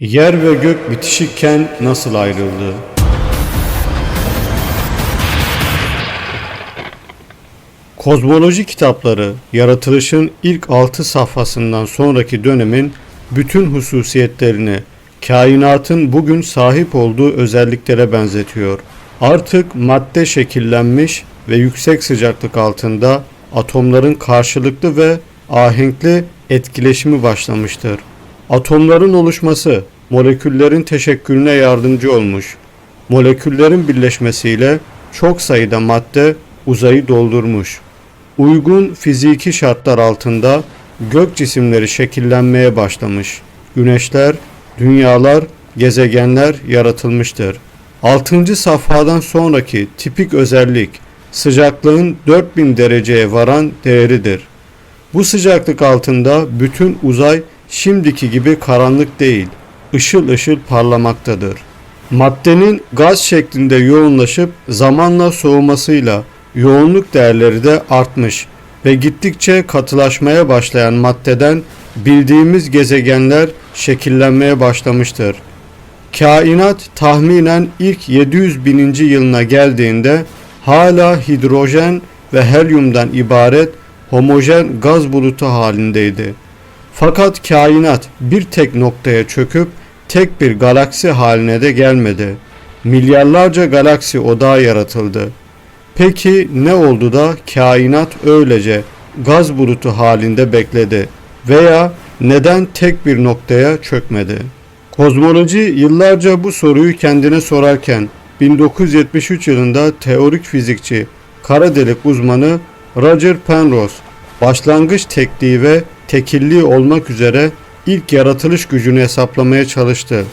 Yer ve gök bitişikken nasıl ayrıldı? Kozmoloji kitapları, yaratılışın ilk altı safhasından sonraki dönemin bütün hususiyetlerini, kainatın bugün sahip olduğu özelliklere benzetiyor. Artık madde şekillenmiş ve yüksek sıcaklık altında atomların karşılıklı ve ahenkli etkileşimi başlamıştır. Atomların oluşması moleküllerin teşekkülüne yardımcı olmuş. Moleküllerin birleşmesiyle çok sayıda madde uzayı doldurmuş. Uygun fiziki şartlar altında gök cisimleri şekillenmeye başlamış. Güneşler, dünyalar, gezegenler yaratılmıştır. 6. safhadan sonraki tipik özellik sıcaklığın 4000 dereceye varan değeridir. Bu sıcaklık altında bütün uzay şimdiki gibi karanlık değil, ışıl ışıl parlamaktadır. Maddenin gaz şeklinde yoğunlaşıp zamanla soğumasıyla yoğunluk değerleri de artmış ve gittikçe katılaşmaya başlayan maddeden bildiğimiz gezegenler şekillenmeye başlamıştır. Kainat tahminen ilk 700 bininci yılına geldiğinde hala hidrojen ve helyumdan ibaret homojen gaz bulutu halindeydi. Fakat kainat bir tek noktaya çöküp tek bir galaksi haline de gelmedi. Milyarlarca galaksi odağı yaratıldı. Peki ne oldu da kainat öylece gaz bulutu halinde bekledi veya neden tek bir noktaya çökmedi? Kozmoloji yıllarca bu soruyu kendine sorarken 1973 yılında teorik fizikçi, kara delik uzmanı Roger Penrose başlangıç tekliği ve tekilliği olmak üzere ilk yaratılış gücünü hesaplamaya çalıştı.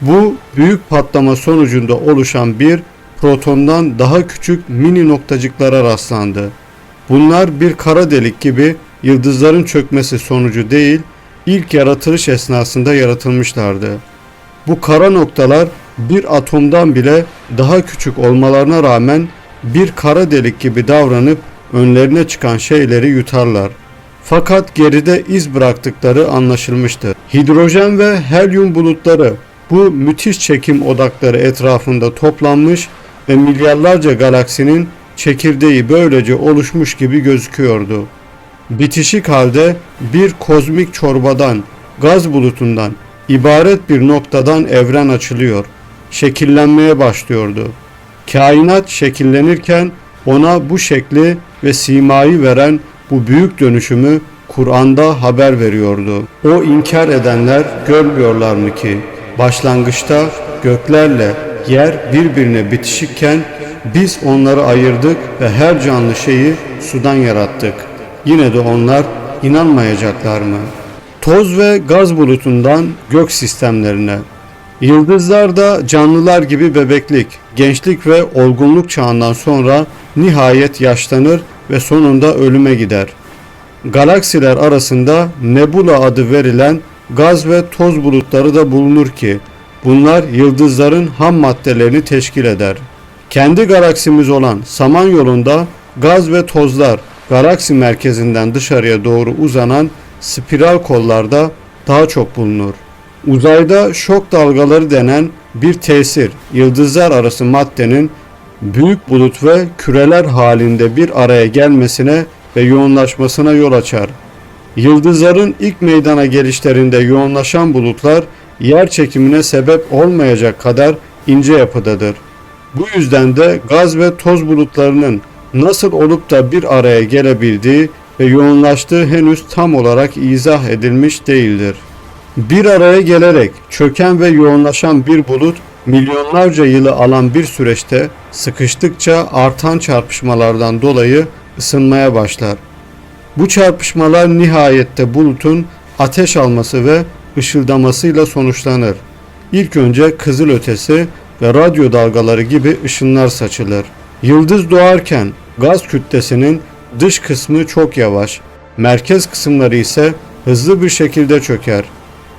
Bu büyük patlama sonucunda oluşan bir protondan daha küçük mini noktacıklara rastlandı. Bunlar bir kara delik gibi yıldızların çökmesi sonucu değil, ilk yaratılış esnasında yaratılmışlardı. Bu kara noktalar bir atomdan bile daha küçük olmalarına rağmen bir kara delik gibi davranıp önlerine çıkan şeyleri yutarlar. Fakat geride iz bıraktıkları anlaşılmıştı. Hidrojen ve helyum bulutları bu müthiş çekim odakları etrafında toplanmış ve milyarlarca galaksinin çekirdeği böylece oluşmuş gibi gözüküyordu. Bitişik halde bir kozmik çorbadan, gaz bulutundan ibaret bir noktadan evren açılıyor, şekillenmeye başlıyordu. Kainat şekillenirken ona bu şekli ve simayı veren bu büyük dönüşümü Kur'an'da haber veriyordu. O inkar edenler görmüyorlar mı ki başlangıçta göklerle yer birbirine bitişikken biz onları ayırdık ve her canlı şeyi sudan yarattık. Yine de onlar inanmayacaklar mı? Toz ve gaz bulutundan gök sistemlerine, Yıldızlar da canlılar gibi bebeklik, gençlik ve olgunluk çağından sonra nihayet yaşlanır ve sonunda ölüme gider. Galaksiler arasında nebula adı verilen gaz ve toz bulutları da bulunur ki bunlar yıldızların ham maddelerini teşkil eder. Kendi galaksimiz olan Samanyolu'nda gaz ve tozlar galaksi merkezinden dışarıya doğru uzanan spiral kollarda daha çok bulunur. Uzayda şok dalgaları denen bir tesir, yıldızlar arası maddenin büyük bulut ve küreler halinde bir araya gelmesine ve yoğunlaşmasına yol açar. Yıldızların ilk meydana gelişlerinde yoğunlaşan bulutlar yer çekimine sebep olmayacak kadar ince yapıdadır. Bu yüzden de gaz ve toz bulutlarının nasıl olup da bir araya gelebildiği ve yoğunlaştığı henüz tam olarak izah edilmiş değildir. Bir araya gelerek çöken ve yoğunlaşan bir bulut milyonlarca yılı alan bir süreçte sıkıştıkça artan çarpışmalardan dolayı ısınmaya başlar. Bu çarpışmalar nihayette bulutun ateş alması ve ışıldamasıyla sonuçlanır. İlk önce kızıl ötesi ve radyo dalgaları gibi ışınlar saçılır. Yıldız doğarken gaz kütlesinin dış kısmı çok yavaş, merkez kısımları ise hızlı bir şekilde çöker.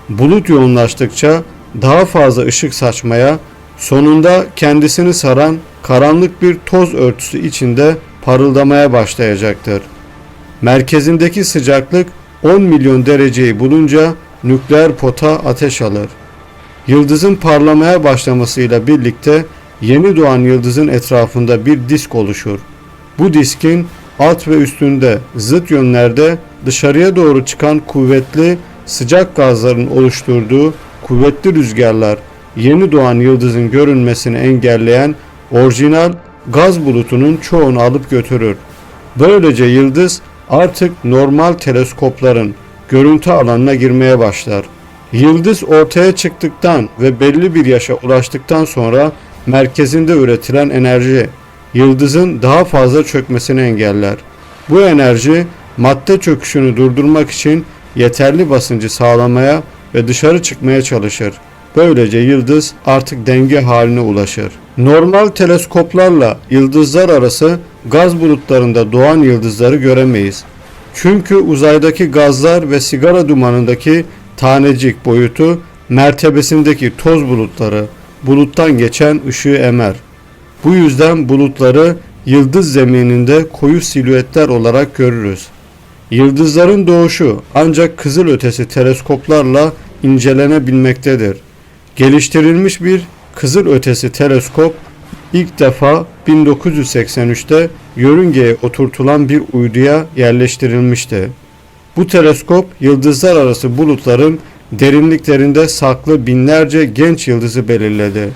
Bulut yoğunlaştıkça daha fazla ışık saçmaya, sonunda kendisini saran karanlık bir toz örtüsü içinde parıldamaya başlayacaktır. Merkezindeki sıcaklık 10 milyon dereceyi bulunca nükleer pota ateş alır. Yıldızın parlamaya başlamasıyla birlikte yeni doğan yıldızın etrafında bir disk oluşur. Bu diskin alt ve üstünde zıt yönlerde dışarıya doğru çıkan kuvvetli sıcak gazların oluşturduğu kuvvetli rüzgarlar yeni doğan yıldızın görünmesini engelleyen orijinal gaz bulutunun çoğunu alıp götürür. Böylece yıldız artık normal teleskopların görüntü alanına girmeye başlar. Yıldız ortaya çıktıktan ve belli bir yaşa ulaştıktan sonra merkezinde üretilen enerji yıldızın daha fazla çökmesini engeller. Bu enerji madde çöküşünü durdurmak için yeterli basıncı sağlamaya ve dışarı çıkmaya çalışır. Böylece yıldız artık denge haline ulaşır. Normal teleskoplarla yıldızlar arası gaz bulutlarında doğan yıldızları göremeyiz. Çünkü uzaydaki gazlar ve sigara dumanındaki tanecik boyutu mertebesindeki toz bulutları buluttan geçen ışığı emer. Bu yüzden bulutları yıldız zemininde koyu silüetler olarak görürüz. Yıldızların doğuşu ancak kızıl ötesi teleskoplarla incelenebilmektedir. Geliştirilmiş bir kızıl ötesi teleskop ilk defa 1983'te yörüngeye oturtulan bir uyduya yerleştirilmişti. Bu teleskop yıldızlar arası bulutların derinliklerinde saklı binlerce genç yıldızı belirledi.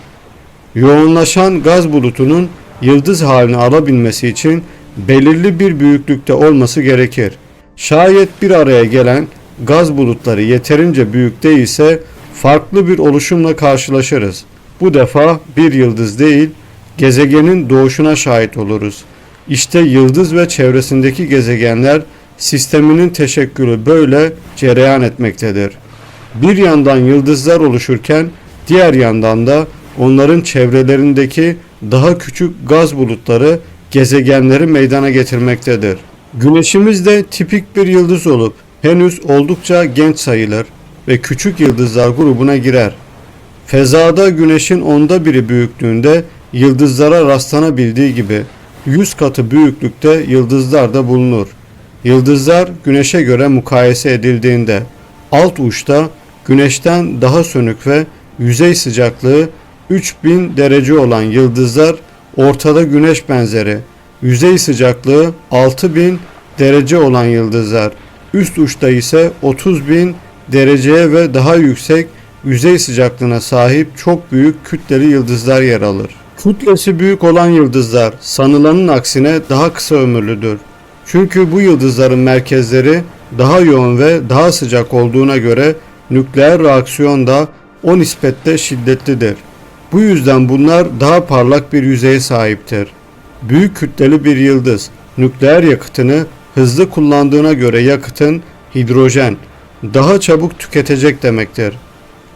Yoğunlaşan gaz bulutunun yıldız halini alabilmesi için belirli bir büyüklükte olması gerekir. Şayet bir araya gelen gaz bulutları yeterince büyük değilse farklı bir oluşumla karşılaşırız. Bu defa bir yıldız değil, gezegenin doğuşuna şahit oluruz. İşte yıldız ve çevresindeki gezegenler sisteminin teşekkülü böyle cereyan etmektedir. Bir yandan yıldızlar oluşurken diğer yandan da onların çevrelerindeki daha küçük gaz bulutları gezegenleri meydana getirmektedir. Güneşimiz de tipik bir yıldız olup henüz oldukça genç sayılır ve küçük yıldızlar grubuna girer. Fezada güneşin onda biri büyüklüğünde yıldızlara rastlanabildiği gibi 100 katı büyüklükte yıldızlar da bulunur. Yıldızlar güneşe göre mukayese edildiğinde alt uçta güneşten daha sönük ve yüzey sıcaklığı 3000 derece olan yıldızlar ortada güneş benzeri, yüzey sıcaklığı 6000 derece olan yıldızlar, üst uçta ise 30.000 dereceye ve daha yüksek yüzey sıcaklığına sahip çok büyük kütleli yıldızlar yer alır. Kütlesi büyük olan yıldızlar sanılanın aksine daha kısa ömürlüdür. Çünkü bu yıldızların merkezleri daha yoğun ve daha sıcak olduğuna göre nükleer reaksiyon da o nispette şiddetlidir. Bu yüzden bunlar daha parlak bir yüzeye sahiptir. Büyük kütleli bir yıldız nükleer yakıtını hızlı kullandığına göre yakıtın hidrojen daha çabuk tüketecek demektir.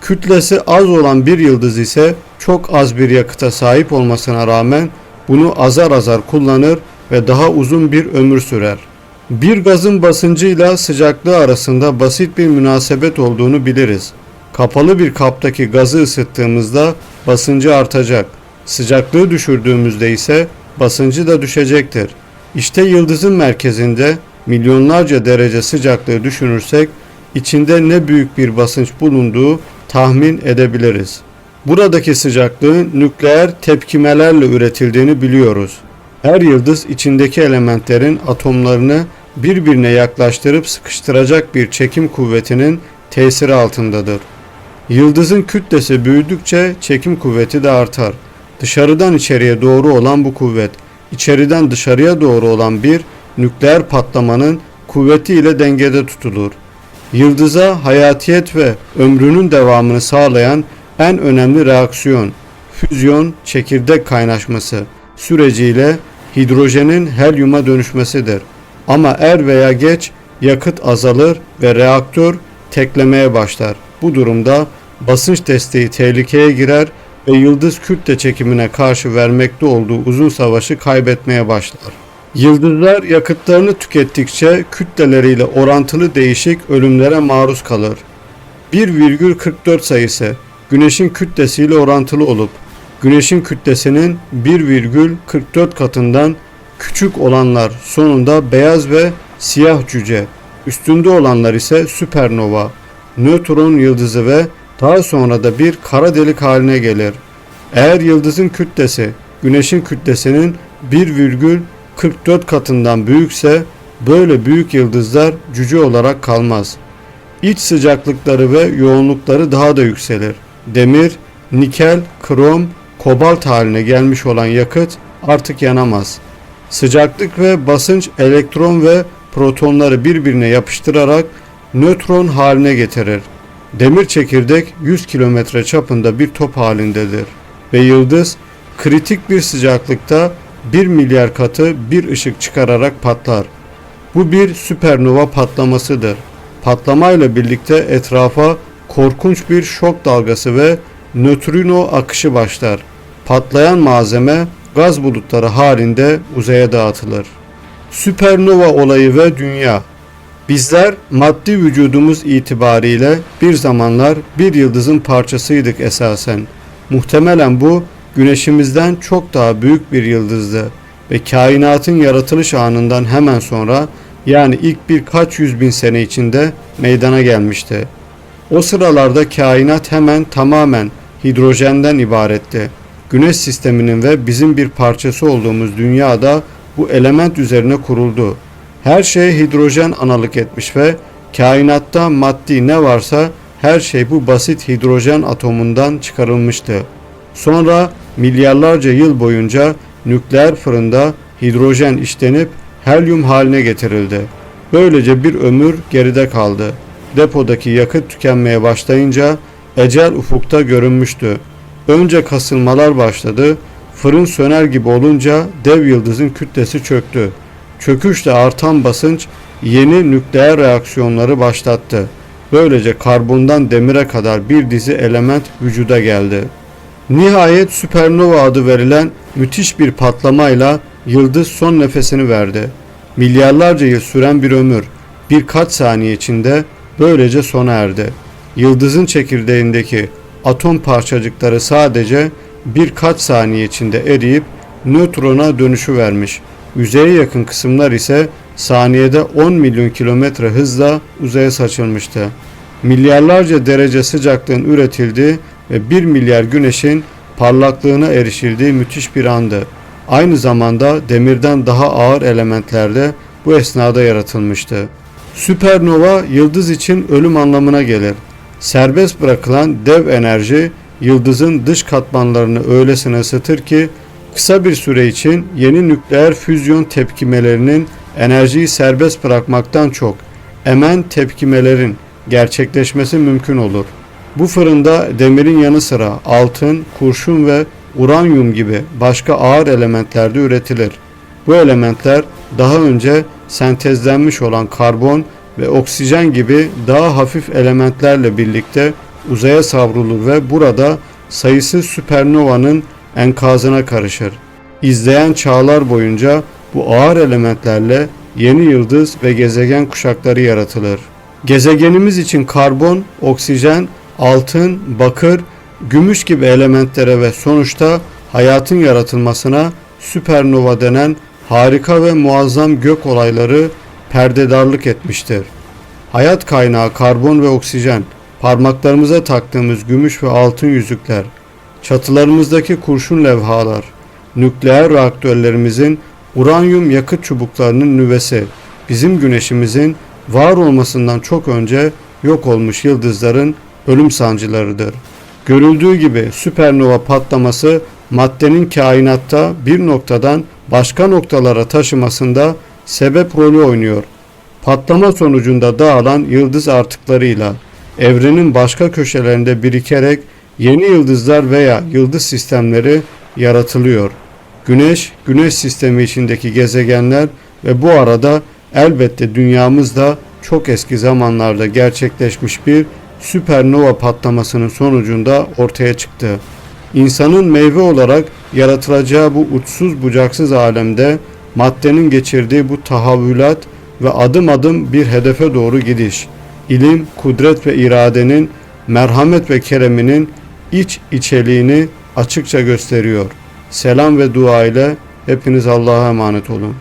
Kütlesi az olan bir yıldız ise çok az bir yakıta sahip olmasına rağmen bunu azar azar kullanır ve daha uzun bir ömür sürer. Bir gazın basıncıyla sıcaklığı arasında basit bir münasebet olduğunu biliriz. Kapalı bir kaptaki gazı ısıttığımızda basıncı artacak. Sıcaklığı düşürdüğümüzde ise basıncı da düşecektir. İşte yıldızın merkezinde milyonlarca derece sıcaklığı düşünürsek içinde ne büyük bir basınç bulunduğu tahmin edebiliriz. Buradaki sıcaklığın nükleer tepkimelerle üretildiğini biliyoruz. Her yıldız içindeki elementlerin atomlarını birbirine yaklaştırıp sıkıştıracak bir çekim kuvvetinin tesiri altındadır. Yıldızın kütlesi büyüdükçe çekim kuvveti de artar. Dışarıdan içeriye doğru olan bu kuvvet, içeriden dışarıya doğru olan bir nükleer patlamanın kuvveti ile dengede tutulur. Yıldıza hayatiyet ve ömrünün devamını sağlayan en önemli reaksiyon, füzyon çekirdek kaynaşması süreciyle hidrojenin helyuma dönüşmesidir. Ama er veya geç yakıt azalır ve reaktör teklemeye başlar. Bu durumda basınç desteği tehlikeye girer ve yıldız kütle çekimine karşı vermekte olduğu uzun savaşı kaybetmeye başlar. Yıldızlar yakıtlarını tükettikçe kütleleriyle orantılı değişik ölümlere maruz kalır. 1,44 sayısı Güneşin kütlesiyle orantılı olup Güneşin kütlesinin 1,44 katından küçük olanlar sonunda beyaz ve siyah cüce, üstünde olanlar ise süpernova, nötron yıldızı ve daha sonra da bir kara delik haline gelir. Eğer yıldızın kütlesi güneşin kütlesinin 1,44 katından büyükse böyle büyük yıldızlar cüce olarak kalmaz. İç sıcaklıkları ve yoğunlukları daha da yükselir. Demir, nikel, krom, kobalt haline gelmiş olan yakıt artık yanamaz. Sıcaklık ve basınç elektron ve protonları birbirine yapıştırarak nötron haline getirir. Demir çekirdek 100 kilometre çapında bir top halindedir ve yıldız kritik bir sıcaklıkta 1 milyar katı bir ışık çıkararak patlar. Bu bir süpernova patlamasıdır. Patlamayla birlikte etrafa korkunç bir şok dalgası ve nötrino akışı başlar. Patlayan malzeme gaz bulutları halinde uzaya dağıtılır. Süpernova olayı ve dünya Bizler maddi vücudumuz itibariyle bir zamanlar bir yıldızın parçasıydık esasen. Muhtemelen bu güneşimizden çok daha büyük bir yıldızdı ve kainatın yaratılış anından hemen sonra yani ilk birkaç yüz bin sene içinde meydana gelmişti. O sıralarda kainat hemen tamamen hidrojenden ibaretti. Güneş sisteminin ve bizim bir parçası olduğumuz dünyada bu element üzerine kuruldu. Her şey hidrojen analık etmiş ve kainatta maddi ne varsa her şey bu basit hidrojen atomundan çıkarılmıştı. Sonra milyarlarca yıl boyunca nükleer fırında hidrojen işlenip helyum haline getirildi. Böylece bir ömür geride kaldı. Depodaki yakıt tükenmeye başlayınca ecel ufukta görünmüştü. Önce kasılmalar başladı. Fırın söner gibi olunca dev yıldızın kütlesi çöktü. Çöküşle artan basınç yeni nükleer reaksiyonları başlattı. Böylece karbondan demire kadar bir dizi element vücuda geldi. Nihayet süpernova adı verilen müthiş bir patlamayla yıldız son nefesini verdi. Milyarlarca yıl süren bir ömür birkaç saniye içinde böylece sona erdi. Yıldızın çekirdeğindeki atom parçacıkları sadece birkaç saniye içinde eriyip nötrona dönüşü vermiş. Yüzeye yakın kısımlar ise saniyede 10 milyon kilometre hızla uzaya saçılmıştı. Milyarlarca derece sıcaklığın üretildiği ve 1 milyar güneşin parlaklığına erişildiği müthiş bir andı. Aynı zamanda demirden daha ağır elementler de bu esnada yaratılmıştı. Süpernova yıldız için ölüm anlamına gelir. Serbest bırakılan dev enerji yıldızın dış katmanlarını öylesine ısıtır ki kısa bir süre için yeni nükleer füzyon tepkimelerinin enerjiyi serbest bırakmaktan çok emen tepkimelerin gerçekleşmesi mümkün olur. Bu fırında demirin yanı sıra altın, kurşun ve uranyum gibi başka ağır elementler de üretilir. Bu elementler daha önce sentezlenmiş olan karbon ve oksijen gibi daha hafif elementlerle birlikte uzaya savrulur ve burada sayısız süpernovanın enkazına karışır. İzleyen çağlar boyunca bu ağır elementlerle yeni yıldız ve gezegen kuşakları yaratılır. Gezegenimiz için karbon, oksijen, altın, bakır, gümüş gibi elementlere ve sonuçta hayatın yaratılmasına süpernova denen harika ve muazzam gök olayları perdedarlık etmiştir. Hayat kaynağı karbon ve oksijen, parmaklarımıza taktığımız gümüş ve altın yüzükler, çatılarımızdaki kurşun levhalar, nükleer reaktörlerimizin uranyum yakıt çubuklarının nüvesi, bizim güneşimizin var olmasından çok önce yok olmuş yıldızların ölüm sancılarıdır. Görüldüğü gibi süpernova patlaması maddenin kainatta bir noktadan başka noktalara taşımasında sebep rolü oynuyor. Patlama sonucunda dağılan yıldız artıklarıyla evrenin başka köşelerinde birikerek yeni yıldızlar veya yıldız sistemleri yaratılıyor. Güneş, güneş sistemi içindeki gezegenler ve bu arada elbette dünyamız da çok eski zamanlarda gerçekleşmiş bir süpernova patlamasının sonucunda ortaya çıktı. İnsanın meyve olarak yaratılacağı bu uçsuz bucaksız alemde maddenin geçirdiği bu tahavvülat ve adım adım bir hedefe doğru gidiş, ilim, kudret ve iradenin, merhamet ve kereminin iç içeliğini açıkça gösteriyor. Selam ve dua ile hepiniz Allah'a emanet olun.